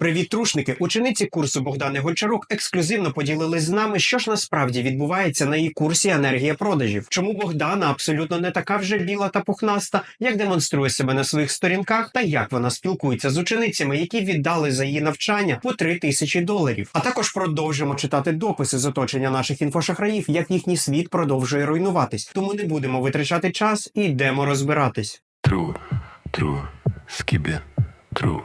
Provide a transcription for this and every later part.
Привіт, трушники! Учениці курсу Богдани Гончарук ексклюзивно поділились з нами, що ж насправді відбувається на її курсі енергія продажів. Чому Богдана абсолютно не така вже біла та пухнаста, як демонструє себе на своїх сторінках, та як вона спілкується з ученицями, які віддали за її навчання по 3 тисячі доларів. А також продовжимо читати дописи з оточення наших інфошахраїв, як їхній світ продовжує руйнуватись. Тому не будемо витрачати час і йдемо розбиратись. True, true, skibbe, true.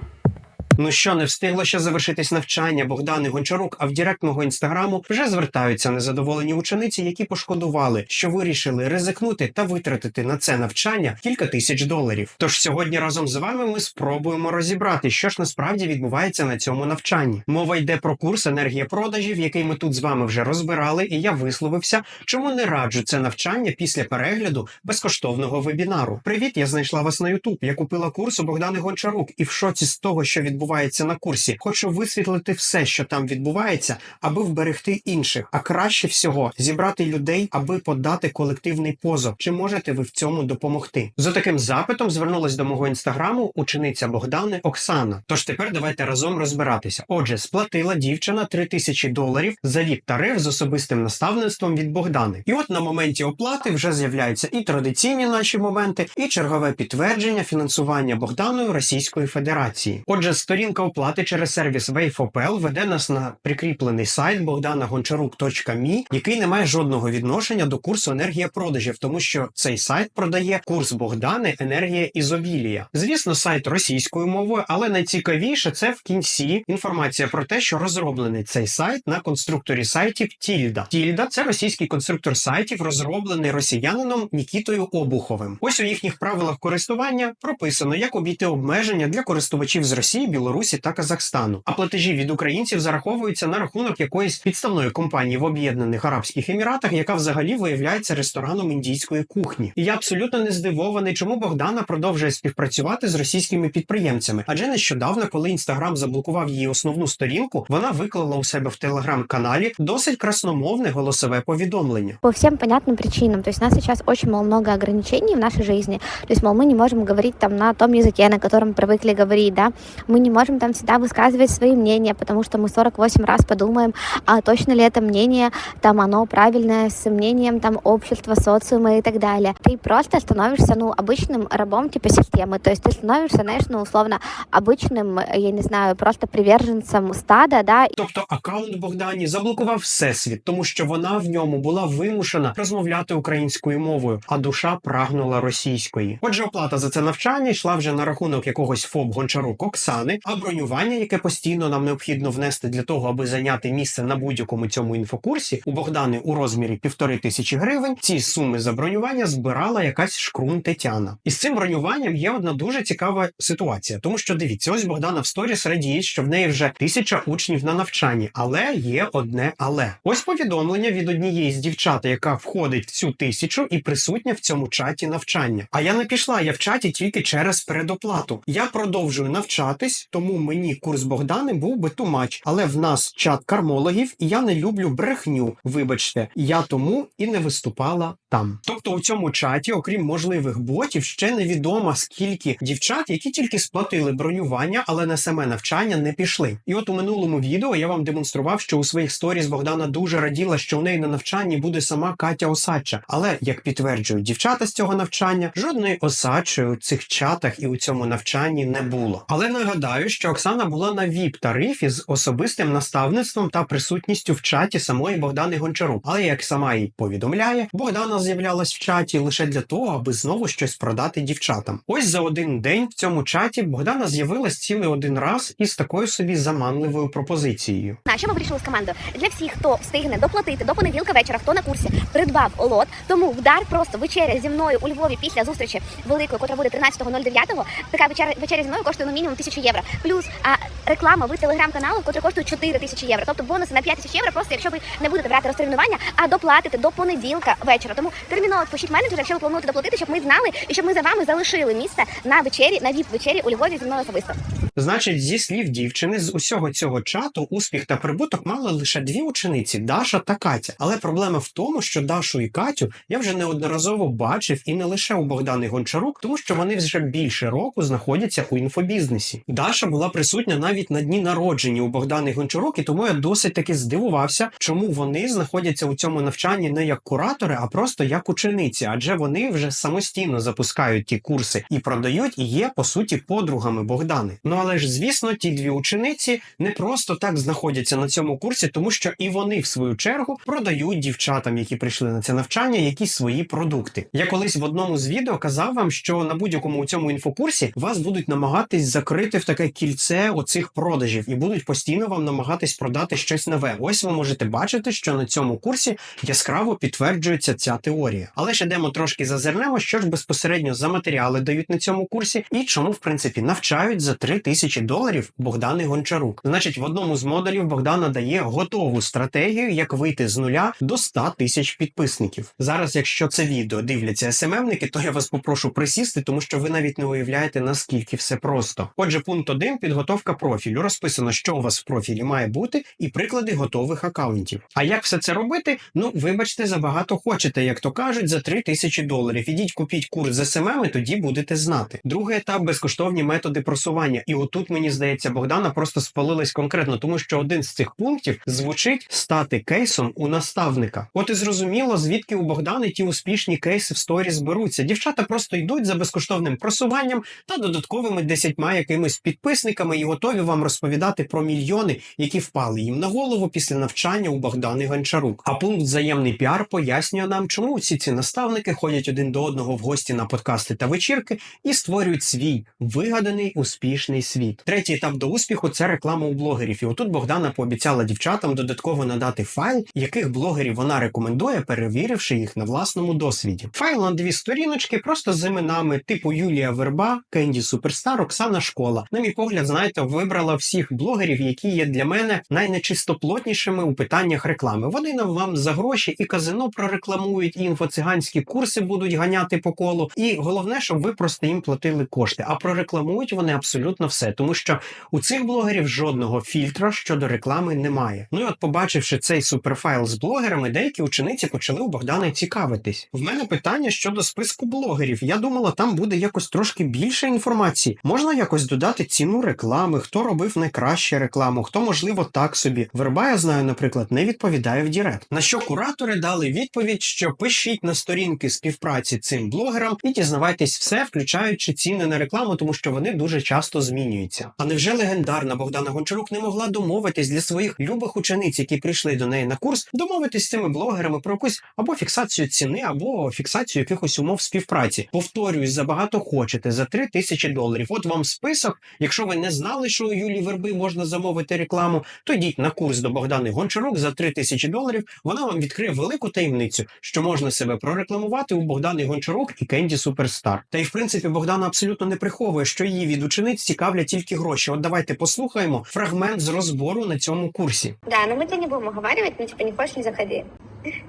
Ну що, не встигло ще завершитись навчання Богдани Гончарук, а в директ мого інстаграму вже звертаються незадоволені учениці, які пошкодували, що вирішили ризикнути та витратити на це навчання кілька тисяч доларів. Тож сьогодні разом з вами ми спробуємо розібрати, що ж насправді відбувається на цьому навчанні. Мова йде про курс енергія продажів, який ми тут з вами вже розбирали, і я висловився, чому не раджу це навчання після перегляду безкоштовного вебінару. Привіт, я знайшла вас на Ютуб. Я купила курс у Богдани Гончарук і в шоці з того, що відбувається на курсі. Хочу висвітлити все, що там відбувається, аби вберегти інших. А краще всього зібрати людей, аби подати колективний позов. Чи можете ви в цьому допомогти? За таким запитом звернулась до мого інстаграму учениця Богдани Оксана. Тож тепер давайте разом розбиратися. Отже, сплатила дівчина 3 тисячі доларів за віп тариф з особистим наставництвом від Богдани. І от на моменті оплати вже з'являються і традиційні наші моменти, і чергове підтвердження фінансування Богданою Російської Федерації. Отже, сторінка оплати через сервіс WaveOPL веде нас на прикріплений сайт bogdanagончарук.me, який не має жодного відношення до курсу енергія продажів, тому що цей сайт продає курс Богдани енергія ізобілія. Звісно, сайт російською мовою, але найцікавіше це в кінці інформація про те, що розроблений цей сайт на конструкторі сайтів Тільда. Тільда це російський конструктор сайтів, розроблений росіянином Нікітою Обуховим. Ось у їхніх правилах користування прописано, як обійти обмеження для користувачів з Росії, Білорусі та Казахстану. А платежі від українців зараховуються на рахунок якоїсь підставної компанії в Об'єднаних Арабських Еміратах, яка взагалі виявляється рестораном індійської кухні. І я абсолютно не здивований, чому Богдана продовжує співпрацювати з російськими підприємцями. Адже нещодавно, коли інстаграм заблокував її основну сторінку, вона виклала у себе в телеграм-каналі досить красномовне голосове повідомлення. по всем понятным причинам. То есть у нас сейчас очень мол, много ограничений в нашей жизни. То есть, мол, мы не можем говорить там на том языке, на котором привыкли говорить, да. Мы не можем там всегда высказывать свои мнения, потому что мы 48 раз подумаем, а точно ли это мнение, там оно правильное с мнением там общества, социума и так далее. Ты просто становишься, ну, обычным рабом типа системы. То есть ты становишься, знаешь, ну, условно, обычным, я не знаю, просто приверженцем стада, да, Тобто аккаунт Богдані заблокував всесвіт, тому що вона в ньому була вимушена розмовляти українською мовою, а душа прагнула російської. Отже, оплата за це навчання йшла вже на рахунок якогось ФОБ Гончарук Оксани, а бронювання, яке постійно нам необхідно внести для того, аби зайняти місце на будь-якому цьому інфокурсі, у Богдани у розмірі півтори тисячі гривень. Ці суми за бронювання збирала якась шкрун Тетяна. І з цим бронюванням є одна дуже цікава ситуація, тому що дивіться, ось Богдана в сторіс радіє, що в неї вже тисяча учнів на навчанні, але є одне але. Ось повідомлення від однієї з дівчат, яка входить в цю тисячу і присутня в цьому чаті навчання. А я не пішла, я в чаті тільки через передоплату. Я продовжую навчатись, тому мені курс Богдани був би тумач. Але в нас чат кармологів, і я не люблю брехню. Вибачте, я тому і не виступала там. Тобто у цьому чаті, окрім можливих ботів, ще невідомо скільки дівчат, які тільки сплатили бронювання, але на саме навчання не пішли. І от у минулому відео я вам демонстрував, що у своїх сторіс Богдана дуже раділа, що у неї на навчанні буде сама Катя Осадча. Але як підтверджують дівчата з цього навчання, жодної осадчої у цих чатах і у цьому навчанні не було. Але нагадаю, що Оксана була на віп тарифі з особистим наставництвом та присутністю в чаті самої Богдани Гончарук. Але як сама їй повідомляє, Богдана з'являлась в чаті лише для того, аби знову щось продати дівчатам. Ось за один день в цьому чаті Богдана з'явилась цілий один раз із такою собі заманливою пропозицією. На що ми вирішили з командою? Для всіх, хто встигне доплатити до понеділка вечора, хто на курсі придбав лот, тому вдар просто вечеря зі мною у Львові після зустрічі великої, котра буде 13.09. Така вечеря, вечеря зі мною коштує ну мінімум 1000 євро. Плюс а, реклама в телеграм-каналу, котра коштує 4 тисячі євро. Тобто бонуси на 5 тисяч євро, просто якщо ви не будете брати розтермінування, а доплатите до понеділка вечора. Тому терміново пишіть менеджера, якщо ви плануєте доплатити, щоб ми знали і щоб ми за вами залишили місце на вечері, на віп вечері у Львові зі мною особисто. Значить, зі слів дівчини, з усього цього чату успіх та прибуток мали лише дві учениці Даша та Катя. Але проблема в тому, що Дашу і Катю я вже неодноразово бачив і не лише у Богдани Гончарук, тому що вони вже більше року знаходяться у інфобізнесі. Даша була присутня навіть на дні народження у Богдани Гончарук, і тому я досить таки здивувався, чому вони знаходяться у цьому навчанні не як куратори, а просто як учениці, адже вони вже самостійно запускають ті курси і продають, і є по суті подругами Богдани. Ну але ж звісно, ті дві учениці не просто так знаходяться на цьому курсі, тому що і вони в свою чергу продають дівчатам, які прийшли на це навчання, якісь свої продукти. Я колись в одному з відео казав вам, що на будь-якому у цьому інфокурсі вас будуть намагатись закрити в таке кільце оцих продажів і будуть постійно вам намагатись продати щось нове. Ось ви можете бачити, що на цьому курсі яскраво підтверджується ця теорія. Але ж йдемо трошки зазирнемо, що ж безпосередньо за матеріали дають на цьому курсі, і чому в принципі навчають за 3 тисячі доларів Богдани Гончарук. Значить, в одному з модулів Богдана дає готову стратегію, як вийти з нуля до 100 тисяч підписників. Зараз, якщо це відео дивляться СММники, то я вас попрошу присісти, тому що ви навіть не уявляєте наскільки все просто. Отже, пункт 1 – підготовка профілю. Розписано, що у вас в профілі має бути, і приклади готових акаунтів. А як все це робити? Ну, вибачте, забагато хочете, як то кажуть, за 3 тисячі доларів. Ідіть купіть курс з СММ, і тоді будете знати. Другий етап безкоштовні методи просування. І отут мені здається, Богдана просто спалилась конкретно, тому що один з цих пунктів звучить стати кейсом у наставника. От і зрозуміло, звідки у Богдани ті успішні кейси в сторіс беруться. Дівчата просто йдуть за безкоштовним просуванням та додатковими десятьма якимись підписниками і готові вам розповідати про мільйони, які впали їм на голову після навчання у Богдани Гончарук. А пункт взаємний піар пояснює нам, чому всі ці наставники ходять один до одного в гості на подкасти та вечірки і створюють свій вигаданий успішний світ. Третій етап до успіху це реклама у блогерів. І отут Богдана пообіцяла дівчатам додатково надати файл, яких блогерів вона рекомендує, перевіривши їх на власному досвіді. Файл на дві сторіночки, просто з іменами типу Юлія Верба, Кенді Суперстар, Оксана Школа. На мій погляд, знаєте, вибрала всіх блогерів, які є для мене найнечистоплотнішими у питаннях реклами. Вони нам вам за гроші і казино прорекламують, і інфоциганські курси будуть ганяти по колу. І головне, щоб ви просто їм платили кошти. А прорекламують вони абсолютно все, тому що у цих блогерів жодного фільтра щодо реклами немає. Ну і от, побачивши цей суперфайл з блогерами, деякі учениці почали у Богдана цікавитись. В мене питання щодо списку блогерів. Я думала, там буде якось трошки більше інформації. Можна якось додати ціну реклами, хто робив найкраще рекламу, хто можливо так собі. Верба, я знаю, наприклад, не відповідає в Дірект. На що куратори дали відповідь, що пишіть на сторінки співпраці цим блогерам і дізнавайтесь все, включаючи ціни на рекламу, тому що вони дуже часто змінюються. А невже легендарна Богдана Гончарук не могла домовитись для своїх любих учениць, які прийшли до неї на курс, домовитись з цими блогерами про якусь або фіксацію ціни, або фіксацію якихось умов співпраці? Повторююсь, забагато хочете за 3 тисячі доларів. От вам список. Якщо ви не знали, що у Юлії Верби можна замовити рекламу, то йдіть на курс до Богдани Гончарук за 3 тисячі доларів. Вона вам відкриє велику таємницю, що можна себе прорекламувати у Богдани Гончарук і Кенді Суперстар. Та й в принципі Богдана абсолютно не приховує, що її від учениць цікавлять тільки гроші. От давайте послухаємо фрагмент з розбору на цьому курсі. Да, но мы тебя не будем уговаривать, ну типа не хочешь, не заходи.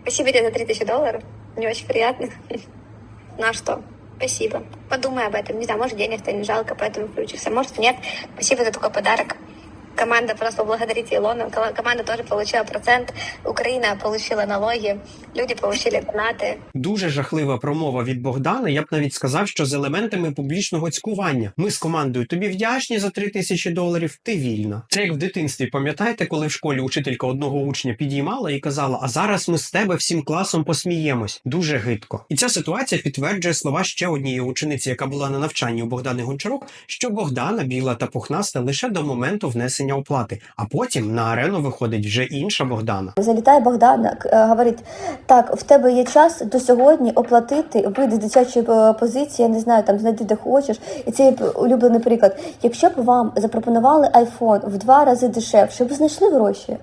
Спасибо тебе за 3000 долларов, не очень приятно. Ну а что? Спасибо. Подумай об этом. Не знаю, может денег-то не жалко, поэтому включишься. Может нет. Спасибо за такой подарок. Команда просто поблагодарит Илону. Команда тоже получила процент. Украина получила налоги. Люди получили донаты. Дуже жахлива промова від Богдана. Я б навіть сказав, що з елементами публічного цькування. Ми з командою тобі вдячні за 3 тисячі доларів. Ти вільна. Це як в дитинстві. Пам'ятаєте, коли в школі учителька одного учня підіймала і казала: А зараз ми з тебе всім класом посміємось. Дуже гидко. І ця ситуація підтверджує слова ще однієї учениці, яка була на навчанні у Богдани Гончарук, що Богдана біла та пухнаста лише до моменту внесення оплати, а потім на арену виходить вже інша Богдана. Залітає Богдана, е, говорить: так, в тебе є час до сьогодні оплатити, вийди з дитячої е, позиції, я не знаю, там знайди де хочеш. І це є улюблений приклад. Якщо б вам запропонували iPhone в два рази дешевше, ви знайшли гроші.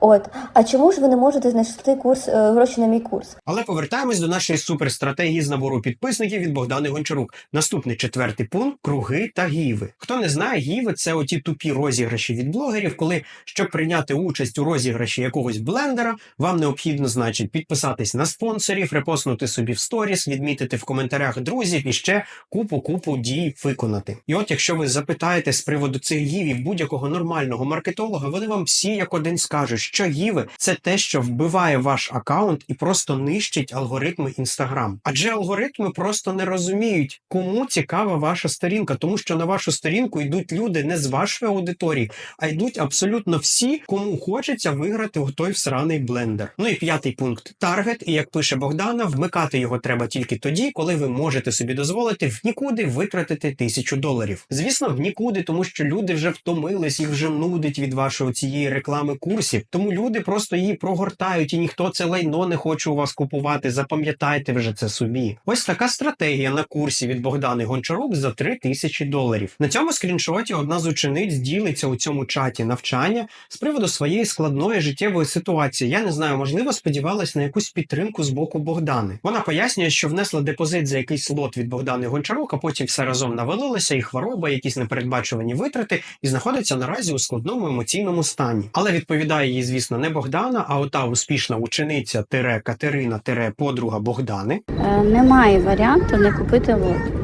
От, а чому ж ви не можете знайти курс е, гроші на мій курс? Але повертаємось до нашої суперстратегії з набору підписників від Богдани Гончарук. Наступний четвертий пункт круги та гіви. Хто не знає, гіви це оті тупі розіграші від від блогерів, коли щоб прийняти участь у розіграші якогось блендера, вам необхідно, значить, підписатись на спонсорів, репостнути собі в сторіс, відмітити в коментарях друзів і ще купу купу дій виконати. І от, якщо ви запитаєте з приводу цих гівів будь-якого нормального маркетолога, вони вам всі як один скажуть, що гіви це те, що вбиває ваш аккаунт і просто нищить алгоритми Instagram. Адже алгоритми просто не розуміють, кому цікава ваша сторінка, тому що на вашу сторінку йдуть люди не з вашої аудиторії, а йдуть абсолютно всі, кому хочеться виграти у той всраний блендер. Ну і п'ятий пункт таргет. І як пише Богдана, вмикати його треба тільки тоді, коли ви можете собі дозволити в нікуди витратити тисячу доларів. Звісно, в нікуди, тому що люди вже втомились, їх вже нудить від вашої цієї реклами курсів. Тому люди просто її прогортають, і ніхто це лайно не хоче у вас купувати. Запам'ятайте вже це собі. Ось така стратегія на курсі від Богдани Гончарук за 3 тисячі доларів. На цьому скріншоті одна з учениць ділиться у цьому чаті навчання з приводу своєї складної життєвої ситуації. Я не знаю, можливо, сподівалась на якусь підтримку з боку Богдани. Вона пояснює, що внесла депозит за якийсь лот від Богдани Гончарук, а потім все разом навалилося, і хвороба, якісь непередбачувані витрати, і знаходиться наразі у складному емоційному стані. Але відповідає їй, звісно, не Богдана, а ота успішна учениця тире Катерина тире подруга Богдани. Е, немає варіанту не купити лот.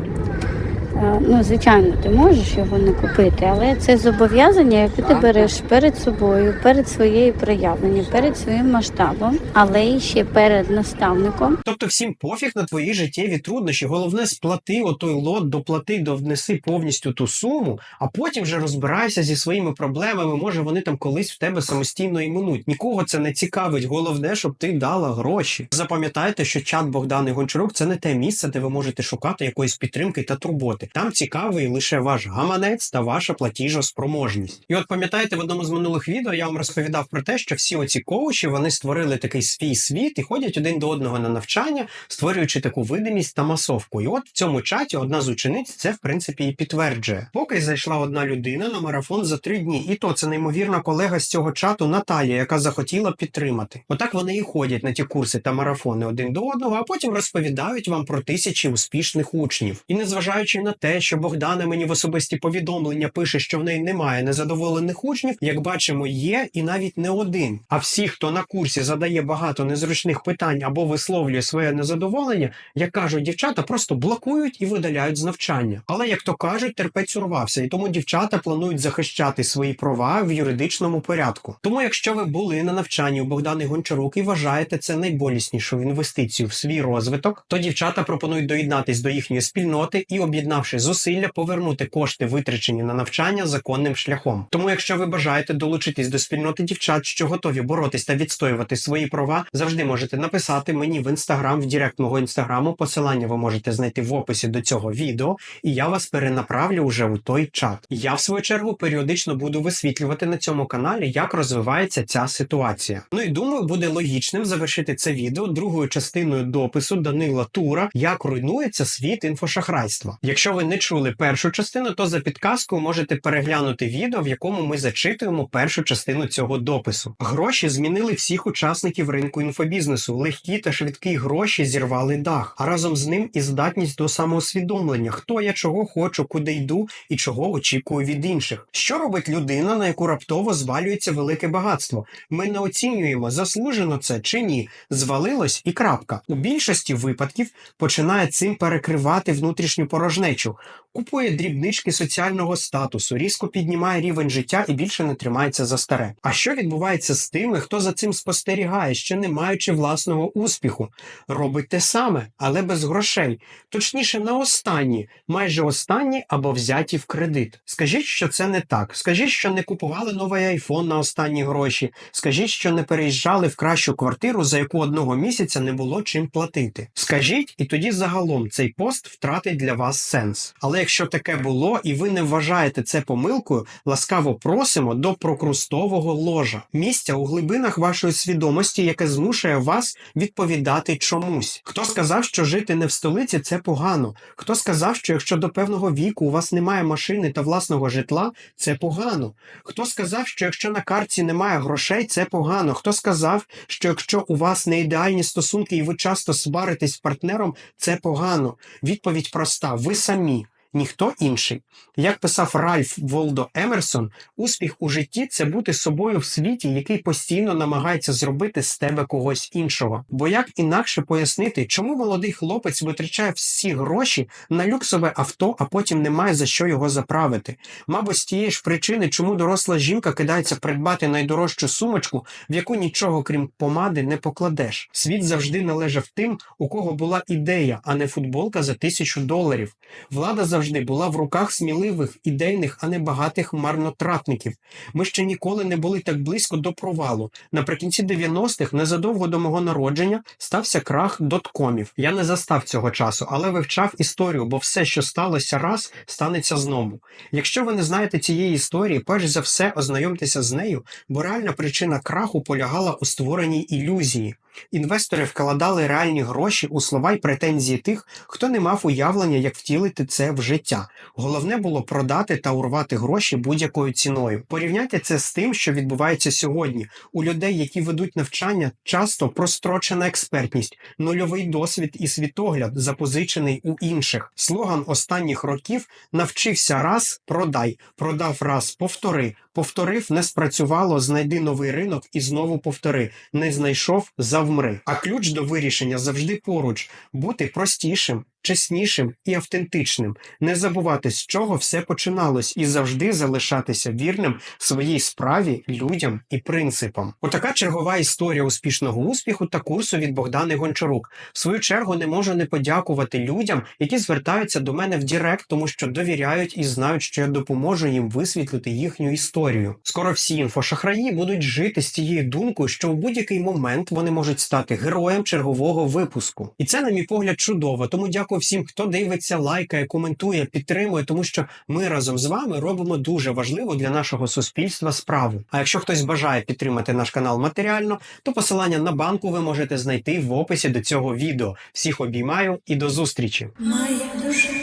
Е, Ну, звичайно, ти можеш його не купити, але це зобов'язання, яке ти береш перед собою, перед своєю проявленням, перед своїм масштабом, але і ще перед наставником. Тобто всім пофіг на твої життєві труднощі. Головне, сплати отой лот, доплати, довнеси повністю ту суму, а потім вже розбирайся зі своїми проблемами. Може, вони там колись в тебе самостійно імунуть. Нікого це не цікавить. Головне, щоб ти дала гроші. Запам'ятайте, що чат Богдани Гончарук це не те місце, де ви можете шукати якоїсь підтримки та турботи. Там цікавий лише ваш гаманець та ваша платіжоспроможність. І от пам'ятаєте, в одному з минулих відео я вам розповідав про те, що всі оці коучі вони створили такий свій світ і ходять один до одного на навчання, створюючи таку видимість та масовку. І от в цьому чаті одна з учениць це в принципі і підтверджує. Поки зайшла одна людина на марафон за три дні, і то це неймовірна колега з цього чату Наталія, яка захотіла підтримати. Отак вони і ходять на ті курси та марафони один до одного, а потім розповідають вам про тисячі успішних учнів. І незважаючи на те, що Богдана мені в особисті повідомлення пише, що в неї немає незадоволених учнів, як бачимо, є і навіть не один. А всі, хто на курсі задає багато незручних питань або висловлює своє незадоволення, як кажуть дівчата, просто блокують і видаляють з навчання. Але як то кажуть, терпець урвався, і тому дівчата планують захищати свої права в юридичному порядку. Тому, якщо ви були на навчанні у Богдани Гончарук і вважаєте це найболіснішу інвестицію в свій розвиток, то дівчата пропонують доєднатись до їхньої спільноти і, об'єднавши зусилля, повернути кошти, витрачені на навчання законним шляхом. Тому, якщо ви бажаєте долучитись до спільноти дівчат, що готові боротись та відстоювати свої права, завжди можете написати мені в інстаграм, в директ мого інстаграму. Посилання ви можете знайти в описі до цього відео, і я вас перенаправлю вже у той чат. Я в свою чергу періодично буду висвітлювати на цьому каналі, як розвивається ця ситуація. Ну і думаю, буде логічним завершити це відео другою частиною допису Данила Тура, як руйнується світ інфошахрайства. Якщо ви не чули першу частину, то за підказкою можете переглянути відео, в якому ми зачитуємо першу частину цього допису. Гроші змінили всіх учасників ринку інфобізнесу. Легкі та швидкі гроші зірвали дах, а разом з ним і здатність до самоусвідомлення, хто я чого хочу, куди йду і чого очікую від інших. Що робить людина, на яку раптово звалюється велике багатство? Ми не оцінюємо, заслужено це чи ні. Звалилось і крапка. У більшості випадків починає цим перекривати внутрішню порожнечу, Sure. Купує дрібнички соціального статусу, різко піднімає рівень життя і більше не тримається за старе. А що відбувається з тими, хто за цим спостерігає, ще не маючи власного успіху? Робить те саме, але без грошей. Точніше, на останні, майже останні або взяті в кредит. Скажіть, що це не так. Скажіть, що не купували новий айфон на останні гроші. Скажіть, що не переїжджали в кращу квартиру, за яку одного місяця не було чим платити. Скажіть, і тоді загалом цей пост втратить для вас сенс. Але якщо таке було і ви не вважаєте це помилкою, ласкаво просимо до прокрустового ложа, місця у глибинах вашої свідомості, яке змушує вас відповідати чомусь. Хто сказав, що жити не в столиці це погано? Хто сказав, що якщо до певного віку у вас немає машини та власного житла, це погано? Хто сказав, що якщо на картці немає грошей, це погано? Хто сказав, що якщо у вас не ідеальні стосунки і ви часто сваритесь з партнером, це погано? Відповідь проста: ви самі. Ніхто інший. Як писав Ральф Волдо Емерсон, успіх у житті це бути собою в світі, який постійно намагається зробити з тебе когось іншого. Бо як інакше пояснити, чому молодий хлопець витрачає всі гроші на люксове авто, а потім немає за що його заправити? Мабуть, з тієї ж причини, чому доросла жінка кидається придбати найдорожчу сумочку, в яку нічого крім помади не покладеш. Світ завжди належав тим, у кого була ідея, а не футболка за тисячу доларів. Влада завжди була в руках сміливих, ідейних, а не багатих марнотратників. Ми ще ніколи не були так близько до провалу. Наприкінці 90-х, незадовго до мого народження, стався крах доткомів. Я не застав цього часу, але вивчав історію, бо все, що сталося раз, станеться знову. Якщо ви не знаєте цієї історії, перш за все ознайомтеся з нею, бо реальна причина краху полягала у створеній ілюзії. Інвестори вкладали реальні гроші у слова й претензії тих, хто не мав уявлення, як втілити це в життя. Головне було продати та урвати гроші будь-якою ціною. Порівняйте це з тим, що відбувається сьогодні. У людей, які ведуть навчання, часто прострочена експертність, нульовий досвід і світогляд, запозичений у інших. Слоган останніх років навчився раз, продай, продав раз, повтори. Повторив, не спрацювало, знайди новий ринок і знову повтори. Не знайшов, завмри. А ключ до вирішення завжди поруч бути простішим, чеснішим і автентичним, не забувати, з чого все починалось, і завжди залишатися вірним своїй справі, людям і принципам. Отака чергова історія успішного успіху та курсу від Богдани Гончарук. В свою чергу не можу не подякувати людям, які звертаються до мене в Дірект, тому що довіряють і знають, що я допоможу їм висвітлити їхню історію. Скоро всі інфошахраї будуть жити з цією думкою, що в будь-який момент вони можуть стати героєм чергового випуску. І це, на мій погляд, чудово. Тому дякую всім, хто дивиться, лайкає, коментує, підтримує, тому що ми разом з вами робимо дуже важливу для нашого суспільства справу. А якщо хтось бажає підтримати наш канал матеріально, то посилання на банку ви можете знайти в описі до цього відео. Всіх обіймаю і до зустрічі! Моя душа